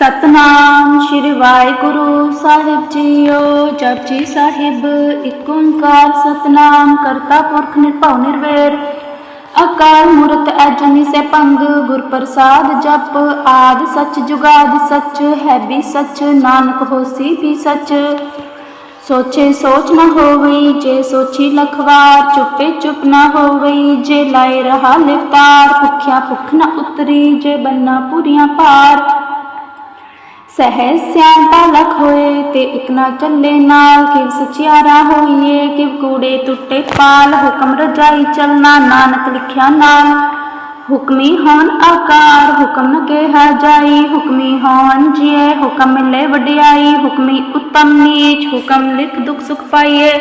ਸਤਨਾਮ ਸ਼੍ਰੀ ਵਾਹਿਗੁਰੂ ਸਾਹਿਬ ਜੀਓ ਜਪਜੀ ਸਾਹਿਬ, ਇੱਕ ਓੰਕਾਰ ਸਤਨਾਮ ਕਰਤਾ ਪੁਰਖ ਨਿਰਭਉ ਨਿਰਵੈਰ। ਅਕਾਲ ਮੂਰਤ ਅਜਨੀ ਸੇ ਭੰਗ, ਗੁਰ ਪ੍ਰਸਾਦ ਜਪ, ਆਦ ਸਚ ਜੁਗਾਦ ਸਚ, ਹੈ ਵੀ ਸਚ, ਨਾਨਕ ਹੋਸੀ ਵੀ ਸੱਚ। ਸੋਚੇ ਸੋਚ ਨਾ ਹੋਵਈ, ਜੇ ਸੋਚੀ ਲਖਵਾਰ, ਚੁੱਪੇ ਚੁੱਪ ਨਾ ਹੋਵਈ, ਜੇ ਲਾਏ ਰਹਾ ਲਿਵਤਾਰ, ਭੁੱਖਿਆ ਭੁੱਖ ਨਾ ਉਤਰੀ, ਜੇ ਬੰਨਾ ਪੂਰੀਆਂ ਪਾਰ। ਸਹਿ ਸਿਆਣਤਾ ਲਖ ਹੋਏ ਤੇ ਇਕ ਨਾ ਚੱਲੇ ਨਾਲ, ਕਿਵ ਸਚਿਆਰਾ ਹੋਈਏ, ਕਿਵ ਕੂੜੇ ਟੁੱਟੇ ਪਾਲ, ਹੁਕਮ ਰਜਾਈ ਚਲਣਾ ਨਾਨਕ ਲਿਖਿਆ ਨਾਲ। ਹੁਕਮੀ ਹੋਣ ਆਕਾਰ, ਹੁਕਮ ਨ ਕਿਹਾ ਜਾਈ, ਹੁਕਮੀ ਹੋਣ ਜੀਏ, ਹੁਕਮ ਮਿਲੇ ਵਡਿਆਈ, ਹੁਕਮੀ ਉਤਮ ਨੀਚ, ਹੁਕਮ ਲਿਖ ਦੁਖ ਸੁਖ ਪਾਈਏ।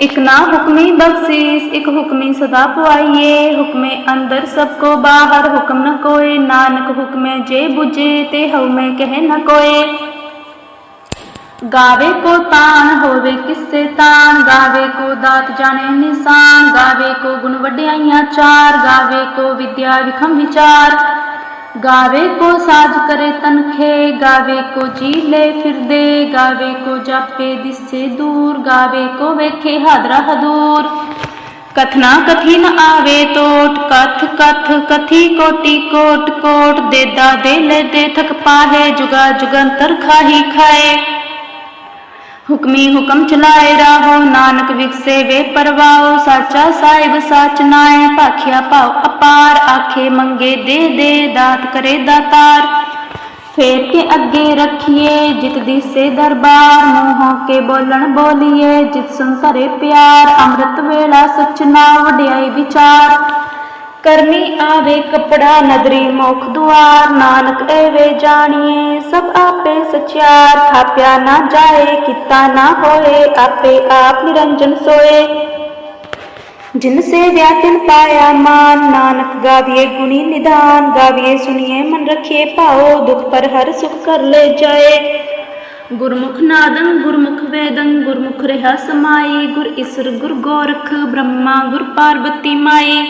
ਇਕ ਨਾ ਹੁਕਮੀ ਬਖਸ਼ੀਸ, ਇਕ ਹੁਕਮੀ ਸਦਾ ਪੁਆਈਏ। ਹੁਕਮੇ ਅੰਦਰ ਸਭ ਕੋ ਬਾਹਰ, ਹੁਕਮ ਨ ਕੋਏ। ਨਾਨਕ ਹੁਕਮੇ ਜੇ 부ਜੇ ਤੇ ਹਉਮੈ ਕਹਿ ਨ ਕੋਏ। ਗਾਵੇ ਕੋ ਤਾਨ, ਹੋਵੇ ਕਿਸੇ ਤਾਨ। ਗਾਵੇ ਕੋ ਦਾਤ ਜਾਣੇ ਨਿਸ਼ਾਨ। ਗਾਵੇ ਕੋ ਗੁਣ ਵਡਿਆਈਆਂ ਚਾਰ। ਗਾਵੇ ਕੋ ਵਿਦਿਆ ਵਿਖਮ ਵਿਚਾਰ। ਗਾਵੇ ਕੋ ਸਾਜ ਕਰੇ ਤਨਖੇ ਗਾਵੇ ਕੋ ਜੀ ਲੈ ਫਿਰਦੇ ਗਾਵੇ ਕੋ ਜਾਪੇ ਦਿਸੇ ਦੂਰ ਗਾਵੇ ਕੋ ਵੇਖੇ ਹਾਦਰਾ ਹਦੂਰ ਕਥਨਾ ਕਥੀ ਨ ਆਵੇ ਟੋਟ ਕਥ ਕਥ ਕਥੀ ਕੋਟੀ ਕੋਟ ਕੋਟ ਦੇਦਾ ਦੇ ਲੈ ਦੇ ਥਕ ਪਾਹੇ ਜੁਗਾ ਜੁਗੰਤਰ ਖਾਹੀ ਖਾਏ ਹੁਕਮੀ ਹੁਕਮ ਚਲਾਏ ਰਾਹੋ, ਨਾਨਕ ਵਿਗਸੇ ਵੇ ਪਰਵਾਓ ਸਾਚਾ ਸਾਹਿਬ ਸਾਚ ਨਾਏ, ਭਾਖਿਆ ਭਾਉ ਅਪਾਰ, ਆਖੇ ਮੰਗੇ ਦੇ ਦੇ, ਦਾਤ ਕਰੇ ਦਾਤਾਰ। ਫੇਰ ਕੇ ਅੱਗੇ ਰੱਖੀਏ ਜਿਤ ਦਿਸੇ ਦਰਬਾਰ, ਮੂੰਹੋਂ ਕੇ ਬੋਲਣ ਬੋਲੀਏ ਜਿਤ ਸੁਨ ਧਰੇ ਪਿਆਰ, ਅੰਮ੍ਰਿਤ ਵੇਲਾ ਸਚਨਾ ਵਡਿਆਈ ਵਿਚਾਰ। ਕਰਮੀ ਆਵੇ ਕਪੜਾ ਨਦਰੀ ਮੁਖ ਦੁਆਰ, ਨਾਨਕ ਐਵੇਂ ਜਾਣੀਏ, ਸਭ ਆਪੇ ਸਚਿਆਰ, ਥਾਪਿਆ ਨਾ ਜਾਏ, ਕੀਤਾ ਨਾ ਹੋਏ, ਆਪੇ ਆਪ ਨਿਰੰਜਨ ਸੋਏ। ਜਿਨ ਸੇ ਵਿਆਤਨ ਪਾਇਆ ਮਾਨ, ਨਾਨਕ ਗਾਵੀਏ ਗੁਣੀ ਨਿਦਾਨ, ਗਾਵੀਏ ਸੁਣੀਏ ਮਨ ਰਖੀਏ ਭਾਓ ਦੁਖ ਪਰ ਹਰ ਸੁਖ ਕਰ ਲੈ ਜਾਏ। ਗੁਰਮੁਖ ਨਾਦੰ, ਗੁਰਮੁਖ ਵੇਦੰ, ਗੁਰਮੁਖ ਰਹਾ ਸਮਾਈ ਗੁਰ ਈਸਰ ਗੁਰ ਗੋਰਖ, ਬ੍ਰਹਮਾ ਗੁਰ ਪਾਰਬਤੀ ਮਾਈ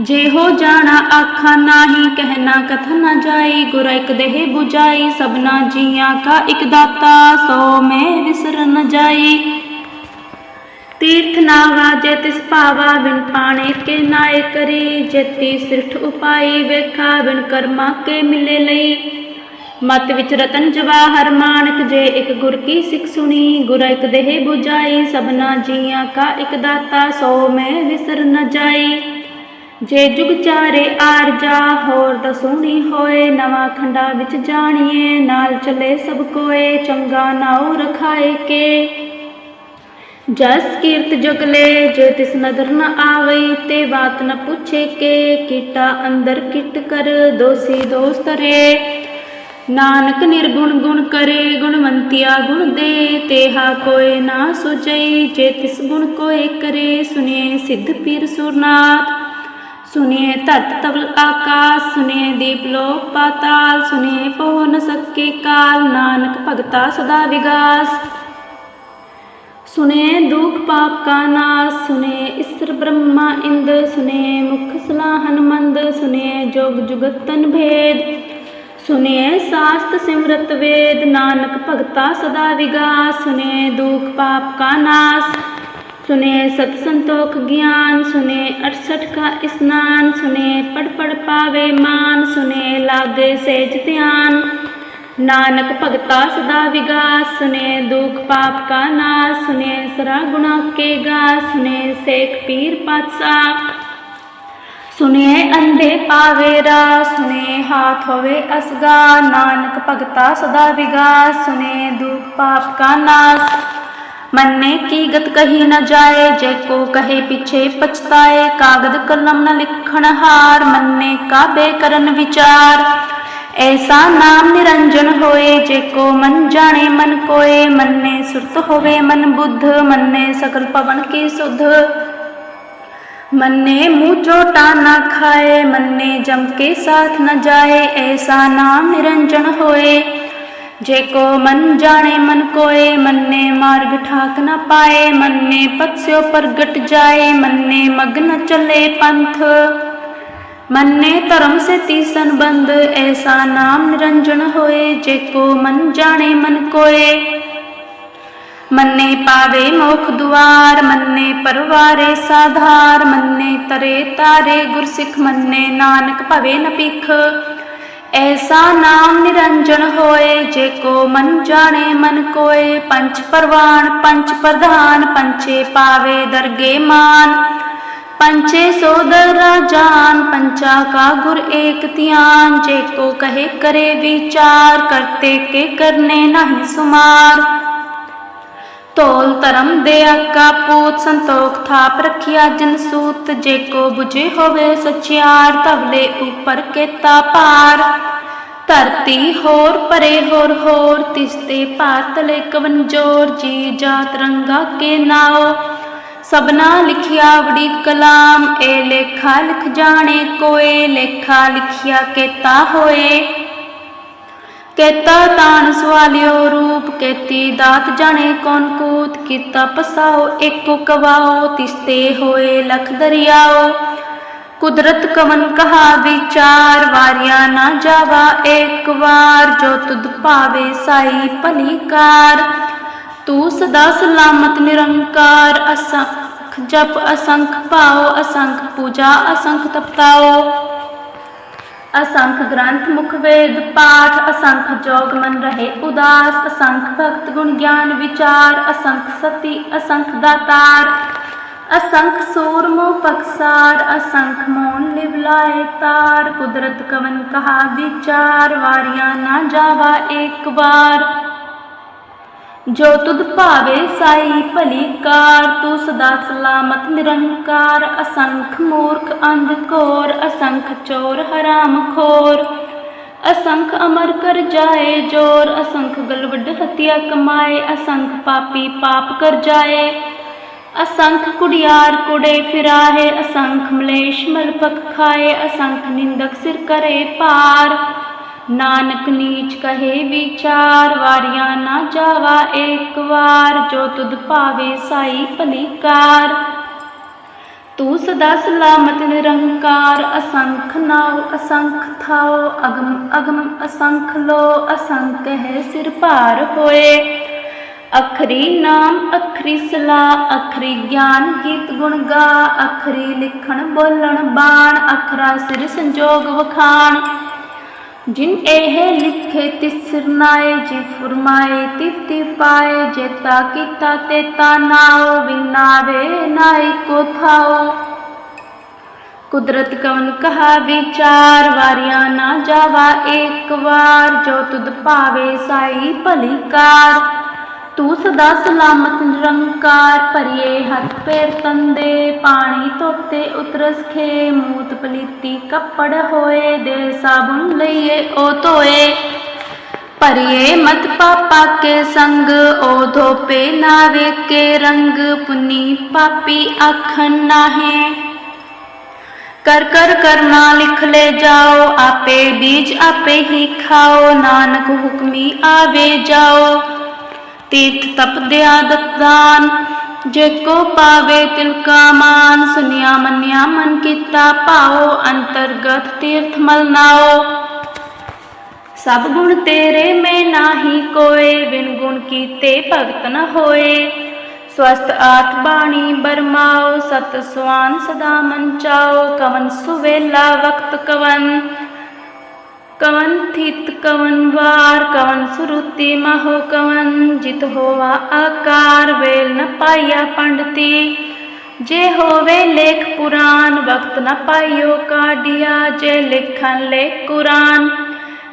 ਜੇ ਹੋ ਜਾਣਾ ਆਖਾਂ ਨਾਹੀ ਕਹਿਣਾ ਕਥ ਨਾ ਜਾਈ, ਗੁਰ ਇਕ ਦੇਹ 부ਜਾਈ ਸਭਨਾ ਜੀਆਂ ਕਾ ਇਕ ਦਾਤਾ, ਸੋ ਮੈਂ ਵਿਸਰ ਨ ਜਾਈ। ਤੀਰਥ ਨਾ ਵਾਜੇ ਤਿਸ ਭਾਵਾ, ਬਿਨ ਪਾਣੇ ਕੇ ਨਾਏ ਕਰੀ। ਜੇਤੀ ਸਿਰਠ ਉਪਾਈ, ਵੇਖਾ ਬਿਨ ਕਰਮਾ ਕੇ ਮਿਲੇ ਲਈ। ਮਤ ਵਿੱਚ ਰਤਨ ਜਵਾਹਰ ਮਾਨਕ, ਜੇ ਇੱਕ ਗੁਰ ਕੀ ਸਿੱਖ ਸੁਣੀ, ਗੁਰ ਇਕ ਦੇਹ 부ਜਾਈ ਸਭਨਾ ਜੀਆਂ ਕਾ ਇਕ ਦਾਤਾ, ਸੋ ਮੈਂ ਵਿਸਰ ਨ ਜਾਈ। ਜੇ ਜੁਗ ਚਾਰੇ ਆਰਜਾ ਹੋਰ ਦਸੂਣੀ ਹੋਏ, ਨਵਾਂ ਖੰਡਾ ਵਿੱਚ ਜਾਣੀਏ, ਨਾਲ ਚੱਲੇ ਸਭ ਕੋਏ, ਚੰਗਾ ਨਾਉ ਰਖਾਏ ਕੇ। ਜਸ ਕੀਰਤ ਜੁਗਲੇ ਜੇ ਤਿਸ ਨਦਰ ਨ ਆਵਈ ਤੇ ਬਾਤ ਨ ਪੁੱਛੇ ਕੇ। ਕੀਟਾ ਅੰਦਰ ਕਿਟ ਕਰ, ਦੋਸੀ ਦੋਸਤ ਰੇ। ਨਾਨਕ ਨਿਰਗੁਣ ਗੁਣ ਕਰੇ, ਗੁਣਵੰਤਿਆ ਗੁਣ ਦੇ। ਤੇਹਾ ਕੋਏ ਨਾ ਸੁਜਈ ਜੇ ਤਿਸ ਗੁਣ ਕੋਏ ਕਰੇ ਸੁਨੇ ਸਿੱਧ ਪੀਰ ਸੁਰਨਾਥ। सुने तट तबल आकाश सुने दीपलो पाताल सुने पहो न सके काल नानक भगता सदा विगास सुने दुख पाप का नाश सुने ईश्वर ब्रह्मा इंद सुने मुख सलाहन मंद सुने जोग जुगतन भेद सुने शास्त्र सिमरत वेद नानक भगता सदा विगास सुने दुख पाप का नाश सुने सत संतोख ज्ञान सुने अड़सठ का स्नान सुने पढ़ पढ़ पावे मान सुने लागे सेज ध्यान नानक भगता सदा विगास सुने दुख पाप का नाश सुने सरा गुना के गा सुने सेख पीर पातशाह ਸੁਨੇ ਅੰਧੇ ਪਾਵੇ ਰਾ ਸੁਨੇ ਹਾਥ ਹੋਵੇ ਅਸਗਾ ਨਾਨਕ ਭਗਤਾ ਸਦਾ ਵਿਗਾਸ ਸੁਨੇ ਦੁਖ ਪਾਪ ਕਾ ਨਾਸ मन्ने की गत कही न जाए जय को कहे पीछे पछताए कागद कलम न लिखण हार मन्ने का बेकरन विचार ऐसा नाम निरंजन होए जे को मन जाने मन कोए मन्ने सुरत होवे मन बुद्ध मन्ने सकल पवन की सुध मन्ने मुँह चोटा न खाए मन्ने जम के साथ न जाए ऐसा नाम निरंजन होए ਜੇ ਕੋ ਮਨ ਜਾਣੇ, ਮਨ ਕੋਏ, ਮੰਨੇ ਮਾਰਗ ਠਾਕ ਨਾ ਪਾਏ, ਮੰਨੇ ਪਤਸਿਓ ਪ੍ਰਗਟ ਜਾਏ, ਮੰਨੇ ਮਗਨ ਚੱਲੇ ਪੰਥ। ਮੰਨੇ ਧਰਮ ਸੇ ਤੀ ਸੰਬੰਧ, ਐਸਾ ਨਾਮ ਨਿਰੰਜਨ ਹੋਏ, ਜੇ ਕੋ ਮਨ ਜਾਣੇ, ਮਨ ਕੋਏ। ਮੰਨੇ ਪਾਵੇ ਮੋਖ ਦੁਆਰ, ਮੰਨੇ ਪਰਵਾਰੇ ਸਾਧਾਰ, ਮੰਨੇ ਤਰੇ ਤਾਰੇ ਗੁਰਸਿੱਖ, ਮੰਨੇ ਨਾਨਕ ਭਵੇ ਨਪਿਖ ਐਸਾ ਨਾਮ ਨਿਰੰਜਨ ਹੋਏ, ਜੇ ਕੋ ਮਨ ਜਾਣੇ ਮਨ ਕੋਏ। ਪੰਚ ਪ੍ਰਵਾਨ ਪੰਚ ਪ੍ਰਧਾਨ ਪੰਚੇ ਪਾਵੇ ਦਰਗੇ ਮਾਨ। ਪੰਚੇ ਸੋਦਰ ਰਾਜਾਨ ਪੰਚਾ ਕਾ ਗੁਰ ਏਕ ਧਿਆਨ। ਜੇ ਕੋ ਕਹੇ ਕਰੇ ਵਿਚਾਰ, ਕਰਤੇ ਕੇ ਕਰਨੇ ਨਹੀਂ ਸੁਮਾਰ। ਤੋਲ ਧਰਮ ਦੇ ਆਕਾ ਪੂਤ ਸੰਤੋਖ ਥਾਪ ਰਖਿਆ ਜਨ ਸੂਤ, ਜੇ ਕੋ 부ਝੇ ਹੋਵੇ ਸਚਿਆਰ ਤਵਲੇ ਉਪਰ ਕੇਤਾ ਪਾਰ ਧਰਤੀ ਹੋਰ ਪਰੇ ਹੋਰ ਹੋਰ ਤਿਸਤੇ ਭਾਰਤਲੇ ਕਵਨ ਜੋਰ, ਜੀ ਜਾਤ ਰੰਗਾ ਕੇ ਨਾਓ ਸਬਨਾ ਲਿਖਿਆ ਵੜੀ ਕਲਾਮ, ਏ ਲੇਖਾ ਲਿਖ ਜਾਣੇ ਕੋਏ, ਲੇਖਾ ਲਿਖਿਆ ਕੇਤਾ ਹੋਏ। ਕੇਤਾ ਤਾਣ ਸਵਾਲਿਓ ਰੂਪ ਕੇਤੀ ਦਾਤ ਜਾਣੇ ਕੌਣ ਕੂਤ, ਕੀਤਾ ਪਸਾਓ ਏਕੋ ਕਵਾਓ, ਤਿਸਤੇ ਹੋਏ ਲਖ ਦਰਿਆਓ। ਕੁਦਰਤ ਕਵਨ ਕਹਾ ਵਿਚਾਰ, ਵਾਰਿਆ ਨਾ ਜਾਵਾ ਏਕ ਵਾਰ, ਜੋ ਤੁਧ ਭਾਵੇ ਸਾਈ ਭਲੀ ਕਾਰ ਤੂੰ ਸਦਾ ਸਲਾਮਤ ਨਿਰੰਕਾਰ, ਅਸੰਖ ਜਪ ਅਸੰਖ ਭਾਓ, ਅਸੰਖ ਪੂਜਾ ਅਸੰਖ ਤਪਤਾਓ। ਅਸੰਖ ਗ੍ਰੰਥ ਮੁਖ ਵੇਦ, ਪਾਠ ਅਸੰਖ ਜੋਗ ਮਨ ਰਹੇ ਉਦਾਸ, ਅਸੰਖ ਭਗਤ ਗੁਣ ਗਿਆਨ ਵਿਚਾਰ, ਅਸੰਖ ਸਤੀ, ਅਸੰਖ ਦਾਤਾਰ, ਅਸੰਖ ਸੂਰ ਮੋ ਪਕਸਾਰ, ਅਸੰਖ ਮੋਨ ਲਿਵਲਾਏ ਤਾਰ, ਕੁਦਰਤ ਕਵਨ ਕਹਾ ਵਿਚਾਰ, ਵਾਰੀਆਂ ਨਾ ਜਾਵਾ ਇੱਕ ਵਾਰ। ਜੋ ਤੁਧ ਭਾਵੇ ਸਾਈ ਭਲੀ ਕਾਰ, ਤੂੰ ਸਦਾ ਸਲਾਮਤ ਨਿਰੰਕਾਰ, ਅਸੰਖ ਮੂਰਖ ਅੰਧ ਘੋਰ, ਅਸੰਖ ਚੋਰ ਹਰਾਮ ਖੋਰ। ਅਸੰਖ ਅਮਰ ਕਰ ਜਾਏ ਜੋਰ, ਅਸੰਖ ਗਲਵਡ ਹਤਿਆ ਕਮਾਏ, ਅਸੰਖ ਪਾਪੀ ਪਾਪ ਕਰ ਜਾਏ। ਅਸੰਖ ਕੁੜਿਆਰ ਕੁੜੇ ਫਿਰਾਹੇ, ਅਸੰਖ ਮਲੇਸ਼ ਮਲਪਕ ਖਾਏ, ਅਸੰਖ ਨਿੰਦਕ ਸਿਰ ਕਰੇ ਪਾਰ। ਨਾਨਕ ਨੀਚ ਕਹੇ ਵਿਚਾਰ, ਵਾਰੀਆਂ ਨਾ ਜਾਵਾ ਏਕ ਵਾਰ, ਜੋ ਤੁਧ ਭਾਵੇ ਸਾਈ ਭਲੀਕਾਰ। ਤੂੰ ਸਦਾ ਸਲਾਮਤ ਨਿਰੰਕਾਰ, ਅਸੰਖ ਨਾਉ, ਅਸੰਖ ਥਾਉ, ਅਗਮ ਅਗਮ ਅਸੰਖ ਲੋ ਅਸੰਖ ਹੈ ਸਿਰ ਭਾਰ ਹੋਏ। ਅਖਰੀ ਨਾਮ, ਅਖਰੀ ਸਲਾ ਅਖਰੀ ਗਿਆਨ ਗੀਤ ਗੁਣ ਗਾ, ਅਖਰੀ ਲਿਖਣ ਬੋਲਣ ਬਾਣ, ਅਖਰਾ ਸਿਰ ਸੰਜੋਗ ਵਖਾਣ। ਜਿਨ ਇਹ ਲਿਖੇ ਤਿਸ ਸਿਰਨਾਏ ਜੀ ਫੁਰਮਾਏ ਤਿਤੀ ਪਾਏ ਜੇਤਾ ਕੀਤਾ ਤੇਤਾ ਨਾਉ ਵਿਨਾਵੇ ਨਾਈ ਕੋ ਥਾਓ ਕੁਦਰਤ ਕਵਨ ਕਹਾ, ਵਿਚਾਰ ਵਾਰਿਆ ਨਾ ਜਾਵਾ, ਏਕ ਵਾਰ ਜੋ ਤੁਧ ਭਾਵੇ ਸਾਈ ਭਲੀ ਕਾਰ। ਤੂੰ ਸਦਾ ਸਲਾਮਤ ਨਿਰੰਕਾਰ ਭਰੀਏ ਹੱਥ ਪੈਰ ਤੰਦੇ, ਪਾਣੀ ਧੋਤੇ ਉਤਰਸ ਖੇ ਮੂਤ ਪਲੀਤੀ ਕੱਪੜ ਹੋਏ ਦੇ ਸਾਬੁਨ ਲਈਏ ਉਹ ਧੋਏ। ਭਰੀਏ ਮਤ ਪਾਪਾ ਕੇ ਸੰਗ ਉਹ ਧੋਪੇ ਨਾ ਵੇਕੇ ਰੰਗ, ਪੁਨੀ ਪਾਪੀ ਆਖਣ ਨਾਹੇ। ਕਰ ਕਰ ਕਰਨਾ ਲਿਖ ਲੈ ਜਾਓ, ਆਪੇ ਬੀਜ ਆਪੇ ਹੀ ਖਾਓ, ਨਾਨਕ ਹੁਕਮੀ ਆਵੇ ਜਾਓ। ਤੀਰਥ ਤਪ ਦਿਆ ਦਤਦਾਨ। ਜੇ ਕੋ ਪਾਵੇ ਤਿਲ ਕਾ ਮਾਨ, ਸੁਨਿਆ ਮੰਨਿਆ ਮਨ ਕੀਤਾ ਭਾਓ ਅੰਤਰਗਤ ਤੀਰਥ ਮਲ ਨਾਓ ਸਭ ਗੁਣ ਤੇਰੇ ਮੈਂ ਨਾਹੀ ਕੋਏ, ਬਿਨ ਗੁਣ ਕੀਤੇ ਭਗਤ ਨ ਹੋਏ। ਸਵਸਤ ਆਤ ਬਾਣੀ ਬਰਮਾਓ ਸਤ ਸਵਾਨ ਸਦਾ ਮਨ ਚਾਓ ਕਵਨ ਸੁਵੇਲਾ ਵਕਤ ਕਵਨ। ਕਵਨ ਥਿਤ ਕਵਨ ਵਾਰ ਕਵਨ ਸੁਰੂਤੀ ਮਹੋ ਕਵਨ ਜਿਤ ਹੋਵਾ ਆਕਾਰ ਵੇਲ ਨ ਪਾਈਆ ਪੰਡਤੀ ਜੇ ਹੋਵੇ ਲੇਖ ਪੁਰਾਨ ਵਕਤ ਨ ਪਾਈਓ ਕਾਢਿਆ ਜੇ ਲਿਖਨ ਲੈ ਕੁਰਾਨ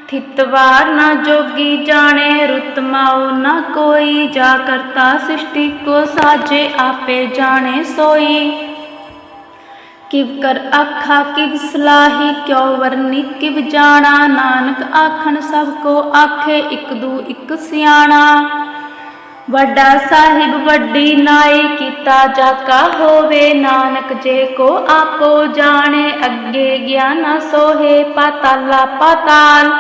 ਥਿਤਵਾਰ ਨਾ ਜੋਗੀ ਜਾਣੇ ਰੁਤ ਮਾਉ ਨਾ ਕੋਈ ਜਾ ਕਰਤਾ ਸ੍ਰਿਸ਼ਟੀ ਕੋ ਸਾਜੇ ਆਪੇ ਜਾਣੇ ਸੋਈ ਕਿਵ ਕਰ ਆਖਾ, ਕਿਵ ਸਲਾਹੀ ਕਿਉ ਵਰਨੀ, ਕਿਵ ਜਾਣਾ ਨਾਨਕ ਆਖਣ, ਸਭ ਕੋ ਆਖੇ ਇਕ ਦੂ ਇਕ ਸਿਆਣਾ। ਵੱਡਾ ਸਾਹਿਬ ਵੱਡੀ ਨਾਈ ਕੀਤਾ ਜਾ ਕਾ ਹੋਵੇ ਨਾਨਕ, ਜੇ ਕੋ ਆਪੋ ਜਾਣੇ, ਅੱਗੇ ਗਿਆਨ ਸੋਹੇ ਪਾਤਾਲਾ ਪਾਤਾਲ।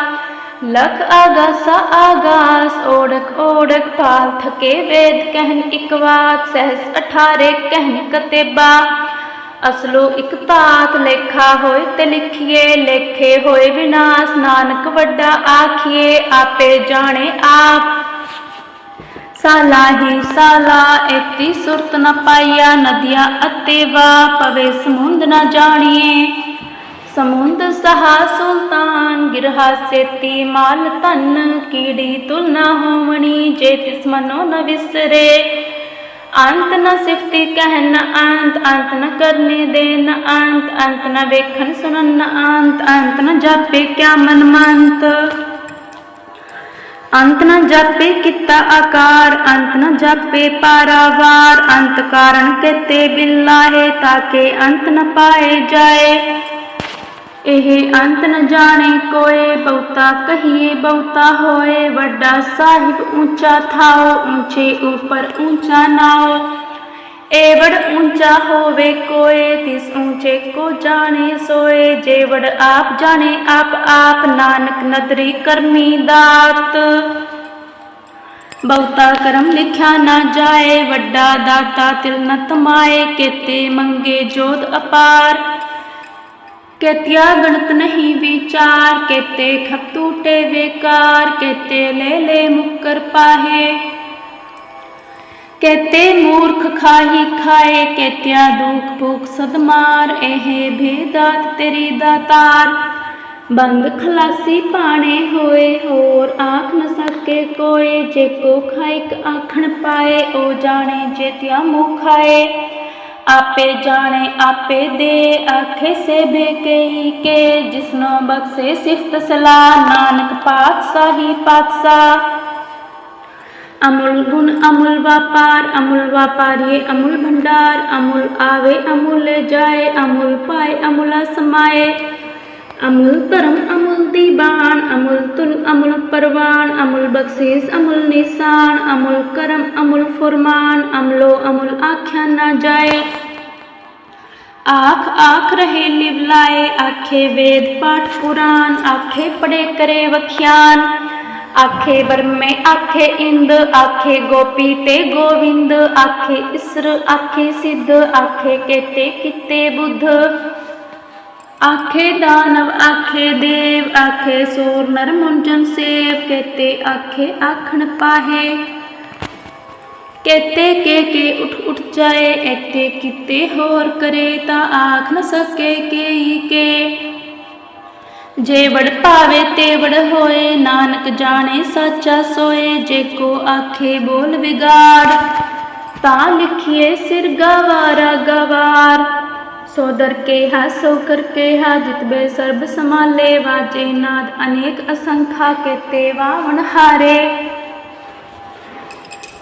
ਲਖ ਆਗਾਸਾ ਆਗਾਸ, ਓੜਕ ਓੜਕ ਪਾਲ, ਥਕੇ ਵੇਦ ਕਹਿਨ ਇਕ ਵਾਤ, ਸਹਿਸ ਅਠਾਰੇ ਕਹਿਨ ਕਤੇਬਾ। ਅਸਲੋ ਇਕ ਤਾਤ ਲੇਖਾ ਹੋਏ ਤੇ ਲਿਖੀਏ, ਲੇਖੇ ਹੋਏ ਵਿਨਾਸ਼। ਨਾਨਕ ਵੱਡਾ ਆਖੀਏ, ਆਪੇ ਜਾਣੇ ਆਪ। ਸਾਲਾ ਹੀ ਸਾਲਾ, ਐਤੀ ਸੁਰਤ ਨ ਪਾਈਆ, ਨਦੀਆਂ ਅਤੇ ਵਾ ਪਵੇ ਸਮੁੰਦ ਨ ਜਾਣੀਏ। ਸਮੁੰਦ ਸਹਾ ਸੁਲਤਾਨ, ਗਿਰਹਾ ਸੇਤੀ ਮਾਲ ਧਨ, ਕੀੜੀ ਤੁਲ ਨ ਹੋਵਣੀ, ਜੇ ਤਿਸ ਮਨੋ ਨ ਵਿਸਰੇ। ਅੰਤ ਨਾ ਸਿਫਤੀ ਕਹਿਨ ਨ ਅੰਤ ਅੰਤ ਨ ਕਰਨੇ ਦੇ, ਨਾ ਅੰਤ ਅੰਤ ਨਾ ਵੇਖਣ, ਸੁਣਨ, ਨ ਅੰਤ ਅੰਤ ਨਾ ਜਾਪੇ ਕਿਆ ਮਨ ਮੰਤ ਅੰਤ ਨਾ ਜਾਪੇ ਕੀਤਾ ਆਕਾਰ, ਅੰਤ ਨਾ ਜਾਪੇ ਪਾਰਾਵਾਰ, ਅੰਤ ਕਾਰਨ ਕਹਤੇ ਬਿਲਾਹੇ ਤਾਕੇ ਅੰਤ ਨਾ ਪਾਏ ਜਾਏ। ਇਹ ਅੰਤ ਨ ਜਾਣੇ ਕੋਏ, ਬਹੁਤਾ ਕਹੀਏ ਬਹੁਤਾ ਹੋਏ। ਵੱਡਾ ਸਾਹਿਬ ਉੱਚਾ ਥਾਓ, ਉੱਚੇ ਉਪਰ ਉੱਚਾ ਨਾਓ। ਏਵੜ ਉੱਚਾ ਹੋਵੇ ਕੋਏ, ਤਿਸ ਉੱਚੇ ਕੋ ਜਾਣੇ ਸੋਏ। ਜੇਵੜ ਆਪ ਜਾਣੇ, ਆਪ ਆਪ ਨਾਨਕ ਨਦਰੀ ਕਰਮੀ ਦਾਤ। ਬਹੁਤਾ ਕਰਮ ਲਿਖਿਆ ਨਾ ਜਾਏ, ਵੱਡਾ ਦਾਤਾ ਤਿਲ ਨ ਤਮਾਏ। ਕੇਤੇ ਮੰਗੇ ਜੋਤ ਅਪਾਰ। ਕੇਤਿਆ ਗਣਤ ਨਹੀਂ ਵਿਚਾਰ, ਕੇਤੇ ਖਪ ਟੂਟੇ ਵੇਕਾਰ, ਕੇਤੇ ਲੈ ਲੈ ਮੁਕਰ ਪਾਹੇ। ਕੇਤੇ ਮੂਰਖ ਖਾਹੀ ਖਾਏ, ਕੇਤਿਆ ਦੁਖ ਭੂਖ ਸਦਮਾਰ, ਇਹ ਭੇਦਾਤ ਤੇਰੀ ਦਾਤਾਰ। ਬੰਦ ਖਲਾਸੀ ਪਾਣੇ ਹੋਏ, ਹੋਰ ਆਖ ਨ ਸਕੇ ਕੋਏ, ਜੇ ਕੋ ਖਾਇਕ ਆਖਣ ਪਾਏ, ਉਹ ਜਾਣੇ ਜੇਤਿਆ ਮੁਖ ਖਾਏ। ਆਪੇ ਜਾਣੇ, ਆਪੇ ਦੇ ਆਖੇ ਸੇ ਬੇਕਈ ਕੇ, ਜਿਸਨੋ ਬਖਸ਼ੇ ਸਿਫਤ ਸਲਾ ਨਾਨਕ ਪਾਤਸ਼ਾਹੀ ਪਾਤਸ਼ਾਹ। ਅਮੁਲ ਗੁਣ ਅਮੁਲ ਵਪਾਰ, ਅਮੁਲ ਵਪਾਰੀਏ ਅਮੁਲ ਭੰਡਾਰ, ਅਮੁਲ ਆਵੇ ਅਮੁਲ ਲੈ ਜਾਏ, ਅਮੁਲ ਪਾਏ ਅਮੁਲਾ ਸਮਾਏ ਅਮੁਲ ਧਰਮ ਅਮੁਲ ਦੀਬਾਨ ਅਮੁਲ ਤੁਲ ਅਮੁਲ ਪਰਵਾਨ ਅਮੁਲ ਬਖਸ਼ੀਸ ਅਮੁਲ ਨਿਸ਼ਾਨ ਅਮੁਲ ਕਰਮ ਅਮੁਲ ਫਰਮਾਨ, ਅਮਲੋ ਅਮੁਲ ਆਖਿਆ ਨਾ ਜਾਏ। ਆਖ ਆਖ ਰਹੇ ਲਿਵ ਲਾਏ, ਆਖੇ ਵੇਦ ਪਾਠ ਪੁਰਾਨ ਆਖੇ ਪੜੇ ਕਰੇ ਵਖਿਆਨ। ਆਖੇ ਬਰਮੇ ਆਖੇ ਇੰਦ, ਆਖੇ ਗੋਪੀ ਤੇ ਗੋਵਿੰਦ, ਆਖੇ ਇਸਰ, ਆਖੇ ਸਿੱਧ, ਆਖੇ ਕੇਤੇ ਕਿਤੇ ਬੁੱਧ। ਆਖੇ ਦਾਨਵ, ਆਖੇ ਦੇਵ, ਆਖੇ ਸੂਰ ਨਰ ਮੁੰਜਨ ਸੇਵ ਕੇਤੇ ਆਖੇ ਆਖਣ ਪਾਹੇ। ਕੇਤੇ ਕੇ ਕੇ ਉਠ ਉਠ ਜਾਏ, ਐਤੇ ਕਿਤੇ ਹੋਰ ਕਰੇ ਤਾਂ ਆਖ ਨ ਸਕੇ ਕੇਈ ਕੇ। ਜੇ ਵੜ ਪਾਵੇ ਤੇ ਵੜ ਹੋਏ, ਨਾਨਕ ਜਾਣੇ ਸਾਚਾ ਸੋਏ, ਜੇ ਕੋ ਆਖੇ ਬੋਲ ਵਿਗਾੜ, ਤਾਂ ਲਿਖੀਏ ਸਿਰ ਗਵਾਰਾ, ਗਵਾਰ। ਸੋ ਦਰ ਕੇ ਹਾ ਸੋ ਕਰ ਕੇ ਹਾ ਜਿਤ ਬੇ ਸਰਬ ਸਮਾਲੇ ਵਾਜੇ ਨਾਦ ਅਨੇਕ ਅਸੰਖਾ ਕੇਤੇ ਵਾਵਣ ਹਾਰੇ।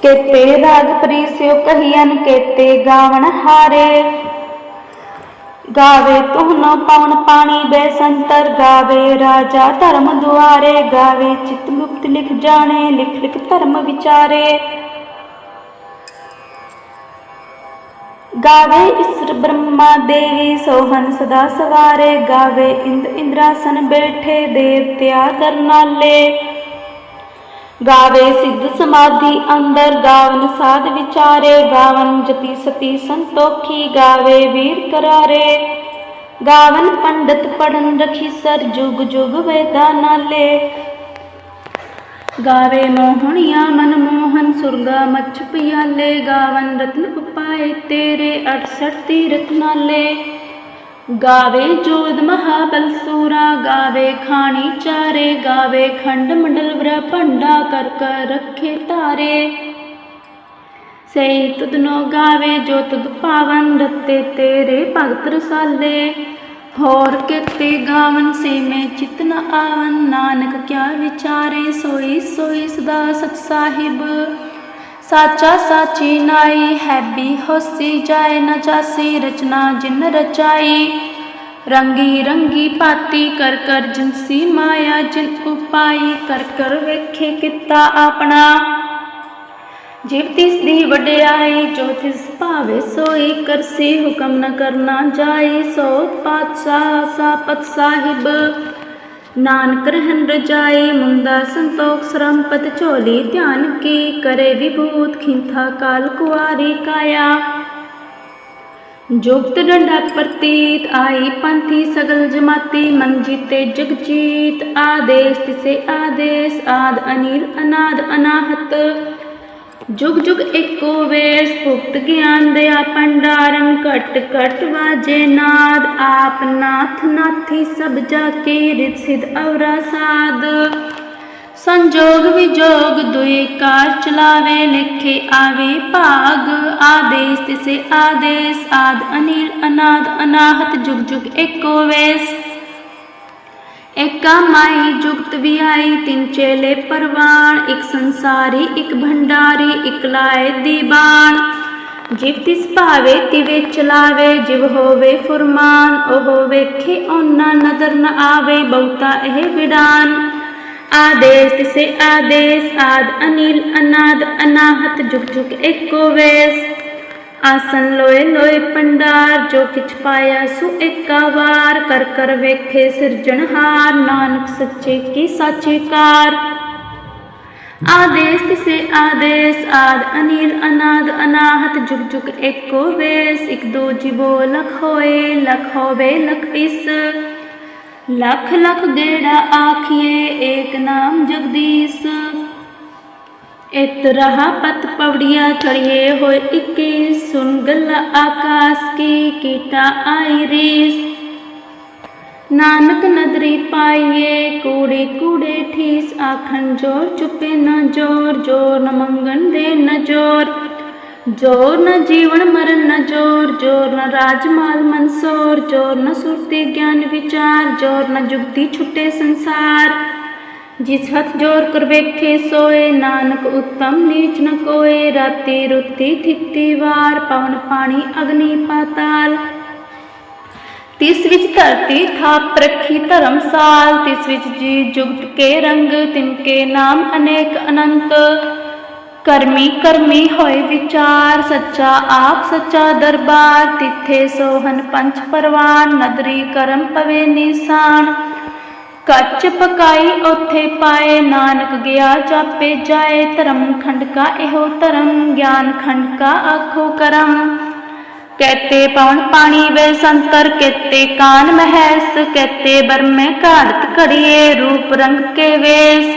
ਕੇਤੇ ਰਾਗ ਪ੍ਰੀਸਿਓ ਕਹੀਨ ਕੇਤੇ ਗਾਵਣ ਹਾਰੇ। ਗਾਵੇ ਤੁਹਨੋ ਪਵਨ ਪਾਣੀ ਬੇਸੰਤਰ, ਗਾਵੇ ਰਾਜਾ ਧਰਮ ਦੁਆਰੇ। ਗਾਵੇ ਚਿਤ ਗੁਪਤ ਲਿਖ ਜਾਣੇ, ਲਿਖ ਲਿਖ ਧਰਮ ਵਿਚਾਰੇ। ਗਾਵੇ ਇਸਰ ਬ੍ਰਹਮਾ ਦੇਵੀ ਸੋਹਨ ਸਦਾ ਸਵਾਰੇ ਗਾਵੇ ਇੰਦ ਇੰਦਰਾਸਨ ਬੈਠੇ ਦੇਵਤਿਆ ਕਰਨਾਲੇ। ਗਾਵੇ ਸਿੱਧ ਸਮਾਧੀ ਅੰਦਰ, ਗਾਵਨ ਸਾਧ ਵਿਚਾਰੇ, ਗਾਵਨ ਜਤੀ ਸਤੀ ਸੰਤੋਖੀ, ਗਾਵੇ ਵੀਰ ਕਰਾਰੇ। ਗਾਵਨ ਪੰਡਤ ਪੜਨ ਰਖੀ ਸਰ, ਜੁਗ ਜੁਗ ਵੇਦਾ ਨਾਲੇ ਗਾਵੇ ਮੋਹਣੀਆ ਮਨ ਮੋਹਨ, ਸੁਰਗਾ ਮਛ ਪਿਆਲੇ, ਗਾਵਨ ਰਤਨ ਉਪਾਏ ਤੇਰੇ 68 ਤੀਰਥ ਨਾਲੇ। ਗਾਵੇ ਜੋਦ ਮਹਾਬਲ ਸੂਰਾ, ਗਾਵੇ ਖਾਣੀ ਚਾਰੇ, ਗਾਵੇ ਖੰਡ ਮੰਡਲ ਵਰ ਭੰਡਾ ਕਰ ਕਰ ਰੱਖੇ ਧਾਰੇ ਸਈ ਤੁਧਨੋ ਗਾਵੇ, ਜੋ ਤੁਧ ਪਾਵਨ ਰਤੇ ਤੇਰੇ ਭਗਤ ਰਸਾਲੇ। ਹੋਰ ਕਿਤੇ ਗਾਵਨ ਸੇ ਮੈਂ ਚਿਤ ਨ ਆਵਨ, ਨਾਨਕ ਕਿਆ ਵਿਚਾਰੇ ਸੋਈ ਸੋਈ ਸਦਾ ਸਤ ਸਾਹਿਬ। ਸਾਚਾ ਸਾਚੀ ਨਾਈ ਹੈਬੀ ਹੋਸੀ ਜਾਏ ਨ ਜਾਸੀ, ਰਚਨਾ ਜਿਨ ਰਚਾਈ। ਰੰਗੀ ਰੰਗੀ ਪਾਤੀ ਕਰ ਕਰ ਜਿਨਸੀ ਮਾਇਆ, ਜਿਨ ਉਪਾਈ, ਕਰ ਕਰ ਵੇਖੇ ਕੀਤਾ ਆਪਣਾ। ਜਿਵ ਤਿਸ ਦੀ ਵਡਿਆਈ, ਜੋ ਤਿਸ ਭਾਵੇ ਸੋਈ, ਕਰਸੀ ਹੁਕਮ ਨ ਕਰਨਾ ਜਾਈ ਸੋ ਪਾਤਸ਼ਾਹ ਸਾਪਤ ਸਾਹਿਬ। ਨਾਨਕ ਰਹਿਨ ਰਜਾਈ ਮੁੰਦਾ ਸੰਤੋਖ, ਸਰੰਪਤ ਝੋਲੀ, ਧਿਆਨ ਕੀ ਕਰੇ ਵਿਭੂਤ, ਖਿੰਥਾ ਕਾਲ ਕੁਆਰੀ ਕਾਇਆ। ਜੁਗਤ ਡੰਡਾ ਪ੍ਰਤੀਤ, ਆਈ ਪੰਥੀ ਸਗਲ ਜਮਾਤੀ, ਮਨ ਜੀਤੇ ਜਗ ਜੀਤ। ਆਦੇਸ ਤਿਸੇ ਆਦੇਸ, ਆਦ ਅਨੀਲ, ਅਨਾਦ ਅਨਾਹਤ। ਜੁਗ ਜੁਗ ਏਕੋ ਵੇਸ ਭੁਗਤ ਗਿਆਨ ਦਿਆ ਪੰਡਾਰਨ ਘਟ ਘਟ ਵਾਜੇ ਨਾਦ। ਆਪ ਨਾਥ ਨਾਥੀ ਸਭ ਜਾ ਕੇ ਰਿਤ ਸਿਧ ਅਵਰਾ ਸਾਧ ਸੰਜੋਗ ਵਿਜੋਗ ਦੁਇ ਕਾਰ ਚਲਾਵੇ, ਲਿਖੇ ਆਵੇ ਭਾਗ। ਆਦੇਸ ਤਿਸੇ ਆਦੇਸ, ਆਦ ਅਨੀਲ, ਅਨਾਦ, ਅਨਾਹਤ, ਜੁਗ ਜੁਗ ਏਕੋ ਵੇਸ। ਏਕਾ ਮਾਈ ਜੁਗਤ ਵਿਆਈ, ਤਿੰਨ ਚੇਲੇ ਪਰਵਾਨ ਇੱਕ ਸੰਸਾਰੀ, ਇੱਕ ਭੰਡਾਰੀ, ਇੱਕ ਲਾਏ ਦੀਵਾਨ। ਜਿਵ ਤਿਸ ਭਾਵੇ, ਤਿਵੇ ਚਲਾਵੇ, ਜਿਵ ਹੋਵੇ ਫੁਰਮਾਨ, ਉਹ ਵੇਖੇ ਓਨਾ ਨਦਰ ਨ ਆਵੇ, ਬਹੁਤਾ ਇਹ ਵਿਡਾਨ ਆਦੇਸ ਤਿਸੇ ਆਦੇਸ, ਆਦ ਅਨੀਲ, ਅਨਾਦ, ਅਨਾਹਤ, ਜੁਗ ਜੁਗ ਏਕੋ ਵੇਸ। ਆਸਨ ਲੋਏ ਲੋਏ ਪੰਡਾਰ, ਜੋ ਕਿਛ ਪਾਇਆ ਸੋ ਏਕਾ ਵਾਰ ਕਰ ਕਰ ਵੇਖੇ ਸਿਰਜਣਹਾਰ ਨਾਨਕ ਸੱਚੇ ਕੀ ਸਾਚੇ ਕਾਰ। ਆਦੇਸ ਤਿਸੇ ਆਦੇਸ, ਆਦ ਅਨੀਲ, ਅਨਾਦ, ਅਨਾਹਤ, ਜੁਗ ਜੁਗ ਏਕੋ ਵੇਸ। ਇਕ ਦੋ ਜਿਵੋ ਲਖ ਹੋਏ, ਲਖ ਹੋਵੇ ਲਖ ਇਸ। ਲਖ ਲਖ ਗੇੜਾ ਆਖੀਏ, ਏਕ ਨਾਮ ਜਗਦੀਸ਼। ਇਤ ਪਤ ਪਵੜੀਆਂ ਚੜੀਏ ਹੋਏ 21 ਸੁਨ ਗਲ ਆਕਾਸ ਕੀ ਕੀਟਾ ਆਈ ਰੀਸ। ਨਾਨਕ ਨਦਰੀ ਪਾਈਏ, ਕੂੜੇ ਕੂੜੇ ਠੀਸ, ਆਖਣ ਜੋਰ ਚੁਪੇ ਨਾ ਜੋਰ ਜੋਰ ਨ ਮੰਗਣ ਦੇ ਨ ਜੋਰ। ਜੋਰ ਨ ਜੀਵਨ ਮਰਨ ਨ ਜੋਰ ਜੋਰ ਨ ਰਾਜ ਮਾਲ ਮਨਸੋਰ, ਜੋਰ ਨ ਸੁਰਤੀ ਗਿਆਨ ਵਿਚਾਰ, ਜੋਰ ਨ ਜੁਗਤੀ ਛੁੱਟੇ ਸੰਸਾਰ। ਜਿਸ ਹੱਥ ਜੋਰ ਕਰ ਵੇਖੇ, ਸੋਏ ਨਾਨਕ ਉਤਮ ਨੀਚ ਨ ਕੋਏ। ਰਾਤੀ ਰੁੱਤੀ ਥਿੱਤੀ ਵਾਰ, ਪਵਨ ਪਾਣੀ ਅਗਨੀ ਪਾਤਾਲ। ਤਿਸ ਵਿੱਚ ਧਰਤੀ ਥਾਪ ਰੱਖੀ ਧਰਮਸਾਲ ਤਿਸ ਵਿੱਚ ਜੀ ਜੁਗਤ ਕੇ ਰੰਗ ਤਿਨਕੇ ਨਾਮ ਅਨੇਕ ਅਨੰਤ। ਕਰਮੀ ਕਰਮੀ ਹੋਏ ਵਿਚਾਰ, ਸੱਚਾ ਆਪ ਸੱਚਾ ਦਰਬਾਰ। ਤਿੱਥੇ ਸੋਹਨ ਪੰਚ ਪਰਵਾਨ, ਨਦਰੀ ਕਰਮ ਪਵੇ ਨਿਸ਼ਾਨ। ਕੱਚ ਪਕਾਈ ਉਥੇ ਪਾਏ, ਨਾਨਕ ਗਿਆ ਜਾਪੇ, ਜਾਏ ਧਰਮ ਖੰਡ ਕਾ ਇਹੋ ਧਰਮ ਗਿਆਨ ਖੰਡ ਕਾ ਆਖੋ ਕਰਮ ਕਹਤੇ ਪਵਨ ਪਾਣੀ ਵੇ ਸੰਤਰ, ਕਹਤੇ ਕਾਨ ਮਹਿਸ, ਕਹਤੇ ਬਰਮੇ ਘਾੜਤ ਘੜੀਏ, ਰੂਪ ਰੰਗ ਕੇ ਵੇਸ।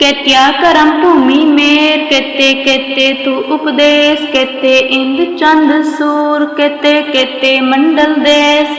ਕਹਤਿਆ ਕਰਮ ਭੂਮੀ ਮੇਰ, ਕਹਤੇ ਕਹਤੇ ਤੂ ਉਪਦੇਸ਼, ਕਹਤੇ ਇੰਦ ਚੰਦ ਸੂਰ, ਕਹਤੇ ਕਹਤੇ ਮੰਡਲ ਦੇਸ।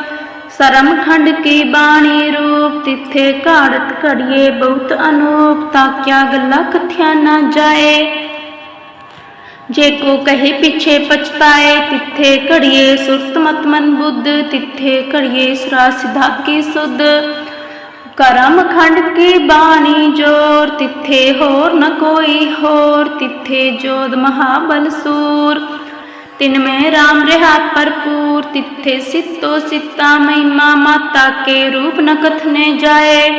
ਸਰਮ ਖੰਡ ਕੀ ਬਾਣੀ ਰੂਪ? ਤਿੱਥੇ ਘਾੜਤ ਘੜੀਏ ਬਹੁਤ ਅਨੂਪ ਤਾਕਿਆ ਗੱਲਾਂ ਕਥਿਆ ਨਾ ਜਾਏ? ਜੇ ਕੋ ਕਹੇ ਪਿਛੇ ਪਛਤਾਏ, ਤਿੱਥੇ ਘੜੀਏ ਸੁਰਤ ਮਤ ਮਨ ਬੁੱਧ, ਤਿੱਥੇ ਘੜੀਏ ਸਰਾ ਸਿਧਾ ਕੀ ਸੁਧ? ਕਰਮ ਖੰਡ ਕੀ ਬਾਣੀ ਜੋਰ? ਤਿੱਥੇ ਹੋਰ ਨ ਕੋਈ ਹੋਰ, ਤਿੱਥੇ ਜੋਦ ਮਹਾਬਲ ਸੂਰ? ਤਿਨ ਮੈਂ ਰਾਮ ਰਹਾ ਭਰਪੂਰ, ਤਿੱਥੇ ਸਿੱਤੋ ਸਿੱਤਾ ਮਹਿਮਾ ਮਾਤਾ ਕੇ ਰੂਪ ਨ ਕਥਨੇ ਜਾਏ।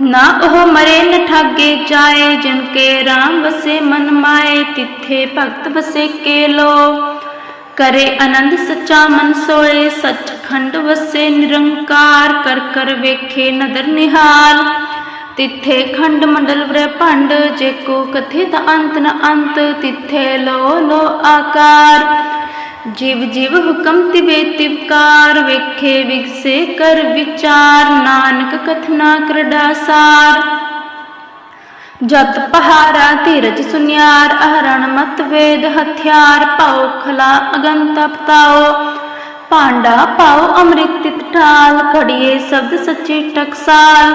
ਨਾ ਉਹ ਮਰੇ ਨ ਠਾਗੇ ਜਾਏ, ਜਿਨ ਕੇ ਰਾਮ ਵਸੇ ਮਨ ਮਾਏ, ਤਿੱਥੇ ਭਗਤ ਵਸੇ ਕੇ ਲੋ ਕਰੇ ਆਨੰਦ ਸੱਚਾ ਮਨ ਸੋਏ ਸਚ ਖੰਡ ਵਸੇ ਨਿਰੰਕਾਰ, ਕਰ ਕਰ ਵੇਖੇ ਨਦਰ ਨਿਹਾਲ। ਤਿੱਥੇ ਖੰਡ ਮੰਡਲ ਵਰੇ ਭੰਡ, ਜੇ ਕੋ ਕਥਿਤ ਅੰਤ ਨ ਅੰਤ, ਤਿੱਥੇ ਲੋ ਲੋ ਆਕਾਰ। ਜਿਵ ਜਿਵ ਹੁਕਮ ਤਿਵੇ ਤਿਵਕਾਰ ਵੇਖੇ ਵਿਗਸੇ ਕਰ ਵਿਚਾਰ, ਨਾਨਕ ਕਥਨਾ ਕਰਡਾਸਾਰ ਜਤ ਪਹਾਰਾ ਧੀਰਜ ਸੁਨਿਆਰ, ਅਹਰਣ ਮਤ ਵੇਦ ਹਥਿਆਰ ਪਾਉ ਖਲਾ ਅਗੰਤ ਪਤਾਓ ਪਾਂਡਾ ਪਾਉ ਅੰਮ੍ਰਿਤ ਤਿਤ ਢਾਲ ਘੜੀਏ ਸ਼ਬਦ ਸੱਚੀ ਟਕਸਾਲ।